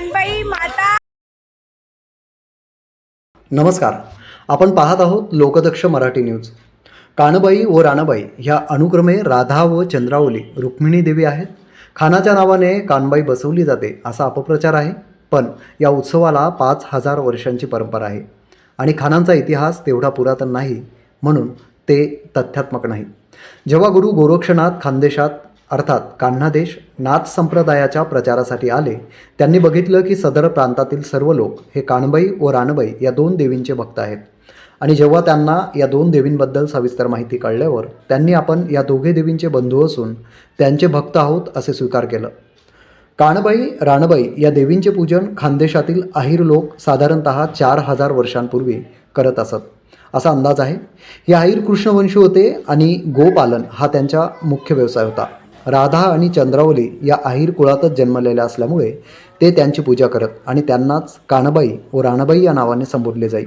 कानबाई माता. नमस्कार. आपण पाहत आहोत लोकदक्ष मराठी न्यूज. कानबाई व राणाबाई ह्या अनुक्रमे राधा व चंद्रावली रुक्मिणी देवी आहेत. खानाच्या नावाने कानबाई बसवली जाते असा अपप्रचार आहे पण या उत्सवाला पाच हजार वर्षांची परंपरा आहे आणि खानांचा इतिहास तेवढा पुरातन नाही म्हणून ते तथ्यात्मक नाही. जेव्हा गुरु गोरक्षनाथ खानदेशात अर्थात कान्हादेश नाथ संप्रदायाच्या प्रचारासाठी आले त्यांनी बघितलं की सदर प्रांतातील सर्व लोक हे कानबाई व रानबाई या दोन देवींचे भक्त आहेत. आणि जेव्हा त्यांना या दोन देवींबद्दल सविस्तर माहिती कळल्यावर त्यांनी आपण या दोघे देवींचे बंधू असून त्यांचे भक्त आहोत असे स्वीकार केलं. कानबाई राणबाई या देवींचे पूजन खानदेशातील आहिर लोक साधारणतः चार हजार वर्षांपूर्वी करत असत. असा अंदाज आहे. हे आहिर कृष्णवंशी होते आणि गोपालन हा त्यांचा मुख्य व्यवसाय होता. राधा आणि चंद्रावली या आहिर कुळातच जन्मलेल्या असल्यामुळे ते त्यांची पूजा करत आणि त्यांनाच कानबाई व राणबाई या नावाने संबोधले जाई.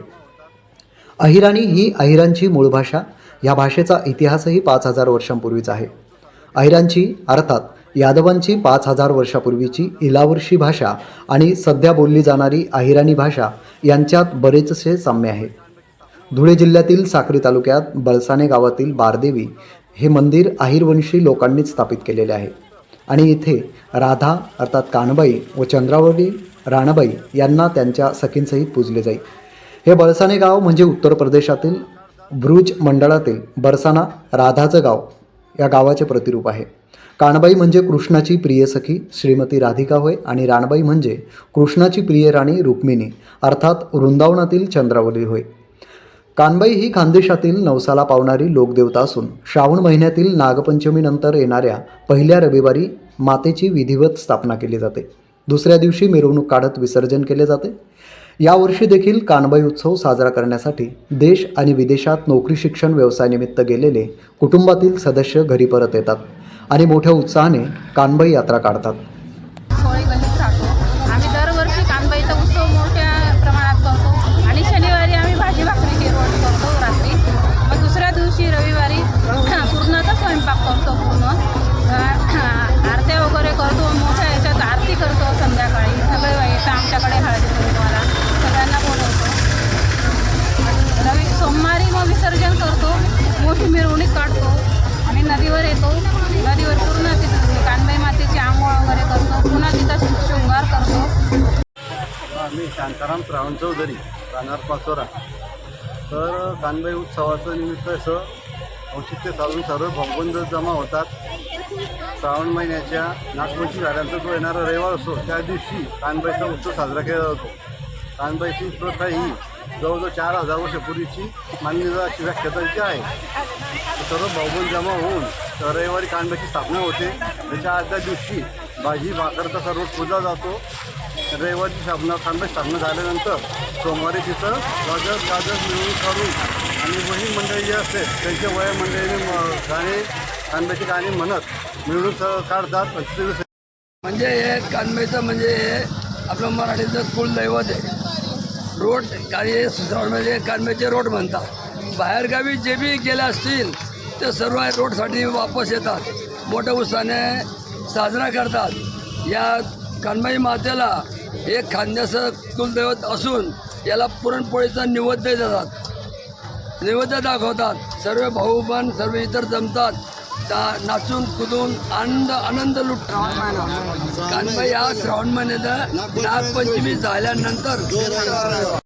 अहिराणी ही अहिरांची मूळ भाषा. या भाषेचा इतिहासही पाच हजार वर्षांपूर्वीचा आहे. अहिरांची अर्थात यादवांची पाच हजार वर्षापूर्वीची इलावर्षी भाषा आणि सध्या बोलली जाणारी अहिराणी भाषा यांच्यात बरेचसे साम्य आहे. धुळे जिल्ह्यातील साक्री तालुक्यात बळसाने गावातील बारदेवी हे मंदिर आहिरवंशी लोकांनीच स्थापित केलेले आहे. आणि इथे राधा अर्थात कानबाई व चंद्रावली राणाबाई यांना त्यांच्या सखींसहित पूजले जाई. हे बरसाने गाव म्हणजे उत्तर प्रदेशातील ब्रुज मंडळातील बरसाना राधाचं गाव या गावाचे प्रतिरूप आहे. कानबाई म्हणजे कृष्णाची प्रिय सखी श्रीमती राधिका होय आणि राणबाई म्हणजे कृष्णाची प्रिय राणी रुक्मिणी अर्थात वृंदावनातील चंद्रावली होय. कानबाई ही खानदेशातील नवसाला पावणारी लोकदेवता असून श्रावण महिन्यातील नागपंचमीनंतर येणाऱ्या पहिल्या रविवारी मातेची विधिवत स्थापना केली जाते. दुसऱ्या दिवशी मिरवणूक काढत विसर्जन केले जाते. यावर्षी देखील कानबाई उत्सव साजरा करण्यासाठी देश आणि विदेशात नोकरी शिक्षण व्यवसायानिमित्त गेलेले कुटुंबातील सदस्य घरी परत येतात आणि मोठ्या उत्साहाने कानबाई यात्रा काढतात. मोठी मिरवणूक काढतो. आणि नदीवर येतो. नदीवर पूर्ण तिथं कानबाई मातेची आंघोळ वगैरे करतो. पुन्हा तिथं शृंगार करतो. आम्ही शांताराम श्रावण चौधरी राहणार पाचोरा. तर कानबाई उत्सवाचं निमित्त असं औचित्य साधून सर्व भाऊबंद जमा होतात. श्रावण महिन्याच्या नागपूरची झाडांचा जो येणारा रविवार असतो त्या दिवशी कानबाईचा उत्सव साजरा केला जातो. कानबाईची प्रथा ही जवळजवळ चार हजार वर्षापूर्वीची मान्यता अशी व्याख्याताची आहे. सर्व भाऊबंद जमा होऊन रविवारी कांब्याची स्थापना होते. त्याच्या आदल्या दिवशी भाजी भाकरचा सर्व पूजा जातो. रविवारची स्थापना कानबाई स्थापना झाल्यानंतर सोमवारी तिथं गाजर गाजर मिळवून करून आणि वही मंडळी जे असते त्यांच्या वया मंडळीने गाणे कांब्याची गाणी म्हणत मिळून काढतात. म्हणजे हे कांब्याचं म्हणजे हे आपलं मराठीचं कुलदैवत आहे. रोड काही म्हणजे कानबाईचे रोड म्हणतात. बाहेरगावी जे बी गेले असतील ते सर्व रोडसाठी वापस येतात. मोठ्या उत्साहाने साजरा करतात. या कानमाई मातेला एक खांद्याचं कुलदैवत असून याला पुरणपोळीचा निवेद्य देतात. नैवेद्य दाखवतात. सर्व भाऊ पण सर्व इतर जमतात. नाचून कुदून आनंद आनंद लुटतात कानबाई हा श्रावण महिन्याचा नागपंचमी झाल्यानंतर